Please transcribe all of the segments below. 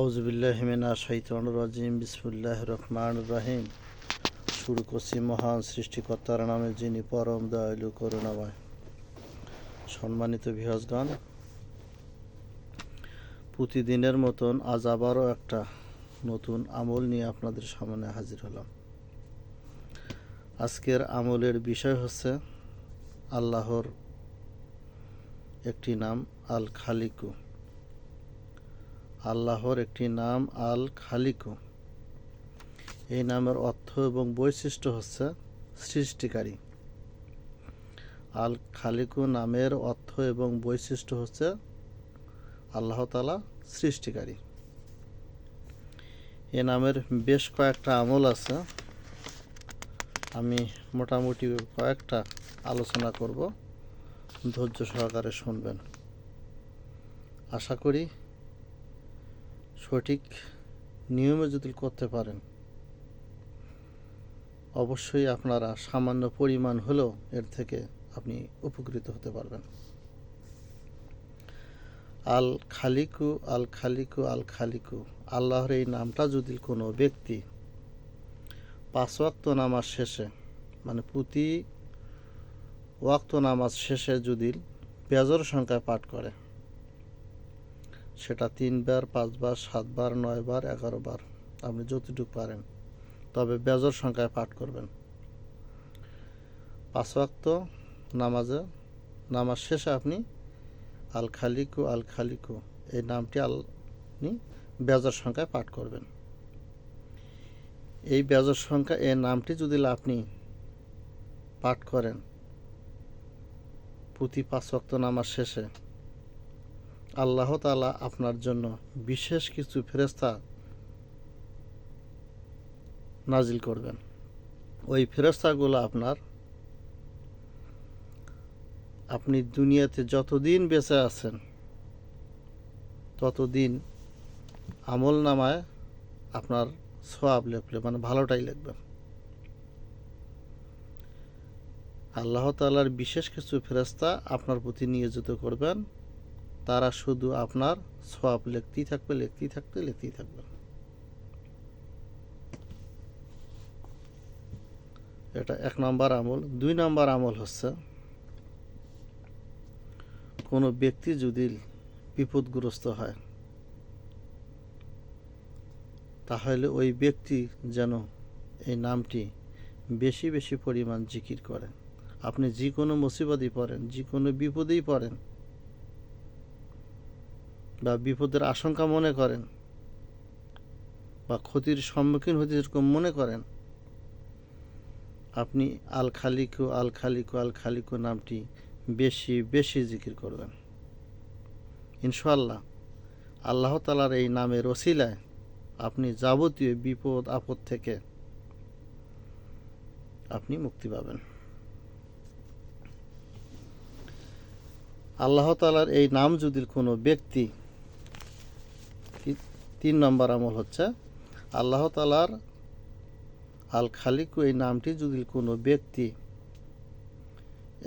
আউজবিল্লাহমিনা শৈতন রাজিম বিসমুল্লাহ রহমান রাহিম। শুরু করছি মহান সৃষ্টিকর্তার নামে যিনি পরম দয়ালু, করুণাময়। সম্মানিত ভিহসগণ প্রতিদিনের মতন আজ আবারও একটা নতুন আমল নিয়ে আপনাদের সামনে হাজির হলাম। আজকের আমলের বিষয় হচ্ছে আল্লাহর একটি নাম আল খালিকু আল্লাহর একটি নাম আল খালিকু এই নামের অর্থ এবং বৈশিষ্ট্য হচ্ছে সৃষ্টিকারী। আল খালিকু নামের অর্থ এবং বৈশিষ্ট্য হচ্ছে আল্লাহ তালা সৃষ্টিকারী। এ নামের বেশ কয়েকটা আমল আছে। আমি মোটামুটি কয়েকটা আলোচনা করব। ধৈর্য সহকারে শুনবেন। আশা করি সঠিক নিয়মে যদি করতে পারেন, অবশ্যই আপনারা সামান্য পরিমাণ হলেও এর থেকে আপনি উপকৃত হতে পারবেন। আল খালিকু আল খালিকু আল খালিকু। আল্লাহর এই নামটা যদি কোনো ব্যক্তি পাঁচ ওয়াক্ত নামাজ শেষে মানে প্রতি ওয়াক্ত নামাজ শেষে যদি বেজর সংখ্যায় পাঠ করে সেটা তিনবার, পাঁচবার, সাতবার, নয়বার এগারো বার আপনি যতটুকু পারেন। তবে বেজর সংখ্যায় পাঠ করবেন। পাঁচ ওয়াক্ত নামাজে, নামাজ শেষে আপনি আল খালিকু আল খালিকু এই নামটি আপনি বেজর সংখ্যায় পাঠ করবেন। এই বেজর সংখ্যা, এই নামটি যদি আপনি পাঠ করেন, প্রতি পাঁচ ওয়াক্ত নামাজ শেষে আল্লাহ তালা আপনার জন্য বিশেষ কিছু ফেরেস্তা নাজিল করবেন। ওই ফেরেস্তাগুলো আপনার, আপনি দুনিয়াতে যতদিন বেঁচে আছেন, ততদিন আমল নামায় আপনার সোয়াব লেখলে মানে ভালোটাই লিখবে। আল্লাহ তালার বিশেষ কিছু ফেরেস্তা আপনার প্রতি নিয়োজিত করবেন। তারা শুধু আপনার সব লিখতেই থাকবে লিখতেই থাকবে লিখতেই থাকবে। এটা এক নম্বর আমল। দুই নম্বর আমল হচ্ছে, কোনো ব্যক্তি যদি বিপদগ্রস্ত হয়, তাহলে ওই ব্যক্তি যেন এই নামটি বেশি বেশি পরিমাণ জিকির করে আপনি যে কোনো মুসিবতই পড়েন, যে কোনো বিপদেই পড়েন বা বিপদের আশঙ্কা মনে করেন বা ক্ষতির সম্মুখীন হতে যেরকম মনে করেন, আপনি আল খালিকু আল খালিকু আল খালিকু নামটি বেশি বেশি জিকির করবেন। ইনশাল্লাহ আল্লাহ তালার এই নামের ওসিলায় আপনি যাবতীয় বিপদ, আপদ থেকে আপনি মুক্তি পাবেন। আল্লাহ তালার এই নাম যদি কোনো ব্যক্তি তিন নম্বর আমল হচ্ছে, আল্লাহ তালার আল খালিকু এই নামটি যদি কোনো ব্যক্তি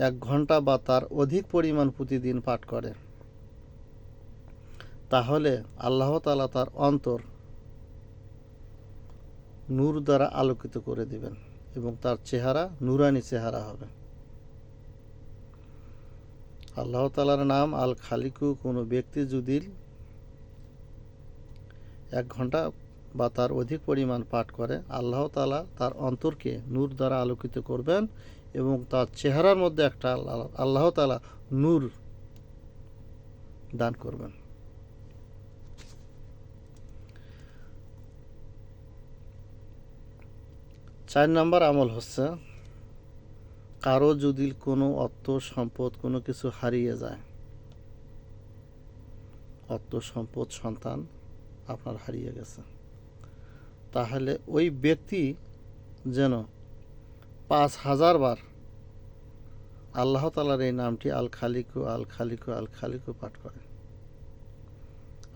এক ঘণ্টা বা তার অধিক পরিমাণ প্রতিদিন পাঠ করে, তাহলে আল্লাহ তালা তার অন্তর নূর দ্বারা আলোকিত করে দিবেন এবং তার চেহারা, নুরানি চেহারা হবে। আল্লাহ তালার নাম আল খালিকু কোনো ব্যক্তি যদি এক ঘণ্টা বা তার অধিক পরিমাণ পাঠ করে, আল্লাহ তালা তার অন্তরকে নূর দ্বারা আলোকিত করবেন এবং তার চেহারার মধ্যে একটা আল্লাহ তালা নূর দান করবেন। চার নম্বর আমল হচ্ছে, কারও যদি কোনো অর্থ সম্পদ কোনো কিছু হারিয়ে যায়, অর্থ সম্পদ সন্তান আপনার হারিয়ে গেছে। তাহলে ওই ব্যক্তি যেন পাঁচ হাজার বার আল্লাহ তালার এই নামটি আল খালিকু আল খালিকু আল খালিকু পাঠ করে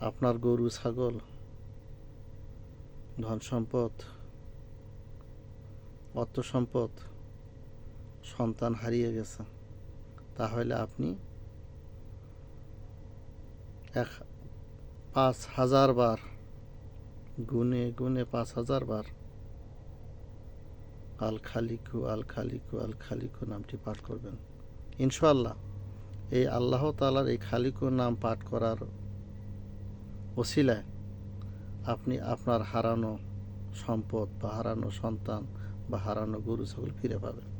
আপনার গরু, ছাগল, ধন সম্পদ, অর্থ সম্পদ, সন্তান হারিয়ে গেছে, তাহলে আপনি এক পাঁচ হাজার বার। গুনে গুনে পাঁচ হাজার বার। আল খালিকু আল খালিকু আল খালিকু নামটি পাঠ করবেন। ইনশাআল্লাহ, এই আল্লাহ তালার এই খালিকু নাম পাঠ করার ওসিলায় আপনি আপনার হারানো সম্পদ বা হারানো সন্তান বা হারানো গরু, ছাগল ফিরে পাবেন।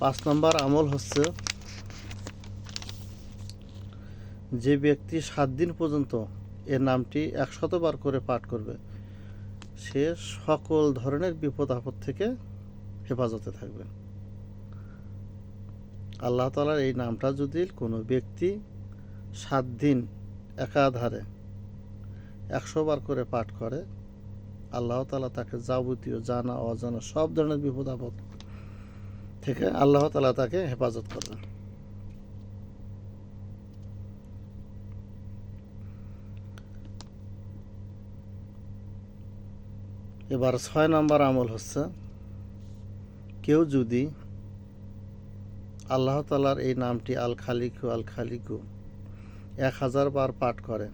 পাঁচ নম্বর আমল হচ্ছে যে ব্যক্তি সাত দিন পর্যন্ত এর নামটি একশতবার করে পাঠ করবে, সে সকল ধরনের বিপদ আপদ থেকে হেফাজতে থাকবে। আল্লাহ তালার এই নামটা যদি কোনো ব্যক্তি সাত দিন একাধারে একশো বার করে পাঠ করে, আল্লাহ তালা তাকে যাবতীয় জানা, অজানা সব ধরনের বিপদ আপদ থেকে আল্লাহ তালা তাকে হেফাজত করবেন। এবার ছয় নম্বর আমল হচ্ছে, কেউ যদি আল্লাহ তালার এই নামটি আল খালিকু আল খালিকু এক হাজার বার পাঠ করে,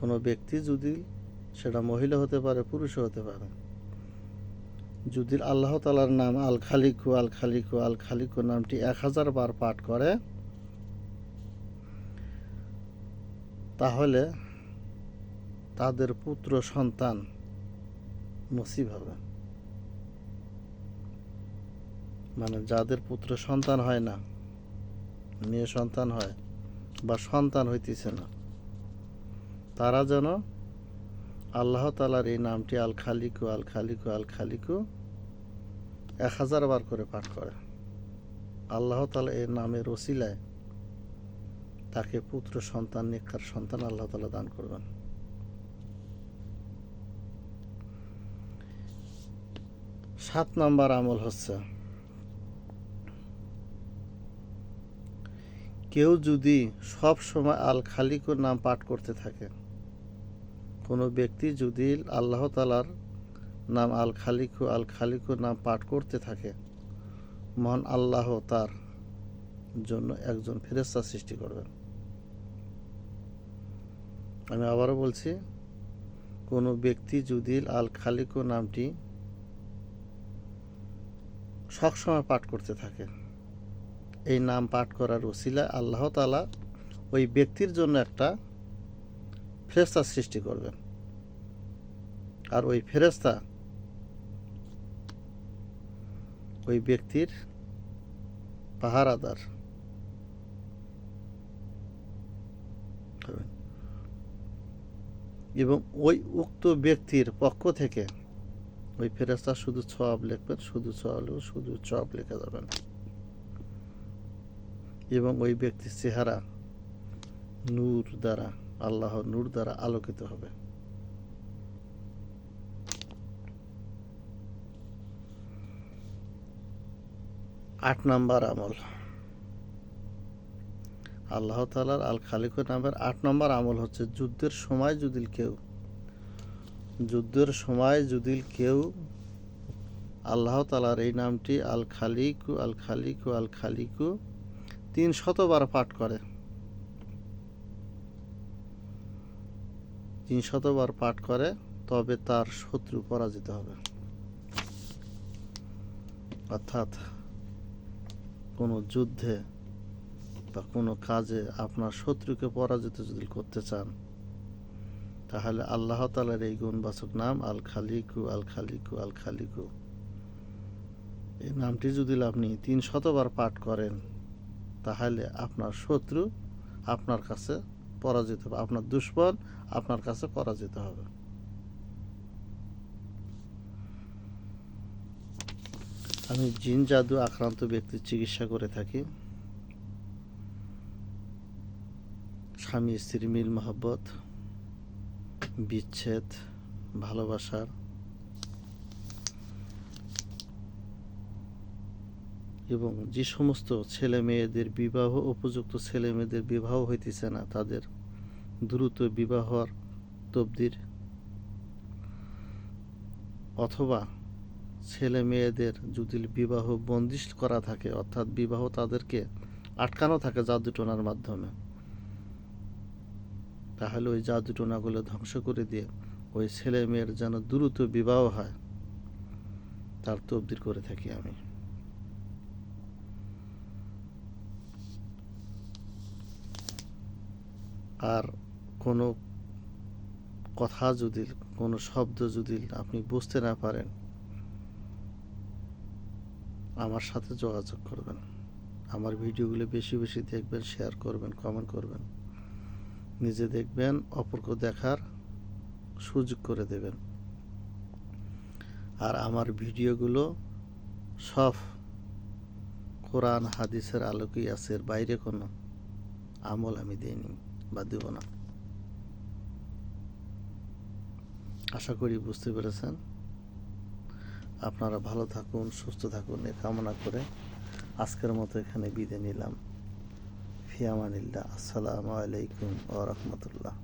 কোনো ব্যক্তি যদি সেটা মহিলা হতে পারে, পুরুষও হতে পারে যদি আল্লাহ তালার নাম আল খালিকু আল খালিকু আল খালিকু নামটি এক হাজার বার পাঠ করে, তাহলে তাদের পুত্র সন্তান নসিব হবে। মানে যাদের পুত্র সন্তান হয় না, মেয়ে সন্তান হয় বা সন্তান হইতেছে না, তারা যেন আল্লাহ তালার এই নামটি আল খালিকু আল খালিকু আল খালিকু এক হাজার বার করে পাঠ করে। আল্লাহ তালা এই নামের ওসিলায় তাকে পুত্র সন্তান নিকার সন্তান আল্লাহ তালা দান করবেন। সাত নাম্বার আমল হচ্ছে, কেউ যদি সব সময় আল খালিকুর নাম পাঠ করতে থাকে কোনো ব্যক্তি যদি আল্লাহ তালার নাম আল খালিকু, আল খালিকুর নাম পাঠ করতে থাকে, মহান আল্লাহ তার জন্য একজন ফেরেস্তা সৃষ্টি করবেন। আমি আবারও বলছি, কোনো ব্যক্তি যদি আল খালিকু নামটি সবসময় পাঠ করতে থাকে, এই নাম পাঠ করার ওসিলা আল্লাহ তালা ওই ব্যক্তির জন্য একটা ফেরেস্তা সৃষ্টি করবেন। আর ওই ফেরেস্তা ওই ব্যক্তির পাহারাদার। এবং ওই উক্ত ব্যক্তির পক্ষ থেকে ওই ফেরেস্তা শুধু সব লিখবেন, শুধু সব শুধু সব লেখা যাবেন এবং ওই ব্যক্তির চেহারা নূর দ্বারা, আল্লাহর নূর দ্বারা আলোকিত হবে। আট নম্বর আমল। আল্লাহ তালার আল খালিক নামের আট নম্বর আমল হচ্ছে, যুদ্ধের সময় যদি কেউ, যুদ্ধের সময় যদি কেউ, আল্লাহ তালার এই নামটি আল খালিকু আল খালিকু আল খালিকু তিন শতবার পাঠ করে। তিন শতবার পাঠ করে, তবে তার শত্রু পরাজিত হবে। অর্থাৎ কোনো যুদ্ধে বা কোনো কাজে আপনার শত্রুকে পরাজিত যদি করতে চান, তাহলে আল্লাহ তালার এই গুণবাচক নাম আল খালিকু আল খালিকু আল খালিকু এই নামটি যদি আপনি তিন শতবার পাঠ করেন, তাহলে আপনার শত্রু আপনার কাছে পরাজিত হবে, আপনার দুশ্মন আপনার কাছে পরাজিত হবে। আমি জিন, জাদু, আক্রান্ত ব্যক্তির চিকিৎসা করে থাকি। স্বামী, স্ত্রী, মিল, মহব্বত, বিচ্ছেদ ভালোবাসার এবং যে সমস্ত ছেলে মেয়েদের বিবাহ, উপযুক্ত ছেলে মেয়েদের বিবাহ হইতেছে না, তাদের দ্রুত বিবাহর তবদির। অথবা ছেলে মেয়েদের যদি বিবাহ বন্দিশ করা থাকে, অর্থাৎ বিবাহ তাদেরকে আটকানো থাকে জাদু টোনার মাধ্যমে, তাহলে ওই জাদু টোনাগুলো ধ্বংস করে দিয়ে ওই ছেলে মেয়ের যেন দ্রুত বিবাহ হয়, তার তবদির করে থাকি আমি। আর কোনো কথা যদি, কোনো শব্দ যদি আপনি বুঝতে না পারেন আমার সাথে যোগাযোগ করবেন। আমার ভিডিওগুলো বেশি বেশি দেখবেন শেয়ার করবেন কমেন্ট করবেন। নিজে দেখবেন, অপরকে দেখার সুযোগ করে দেবেন। আর আমার ভিডিওগুলো সব কোরআন, হাদিসের আলোকেই আছে। এর বাইরে কোনো আমল আমি দিইনি বা দেব না। আশা করি বুঝতে পেরেছেন। আপনারা ভালো থাকুন, সুস্থ থাকুন, এ কামনা করে আজকের মতো এখানে বিদে নিলাম। ফিয়ামানিল্লা আসসালামু আলাইকুম ও রহমতুল্লাহ।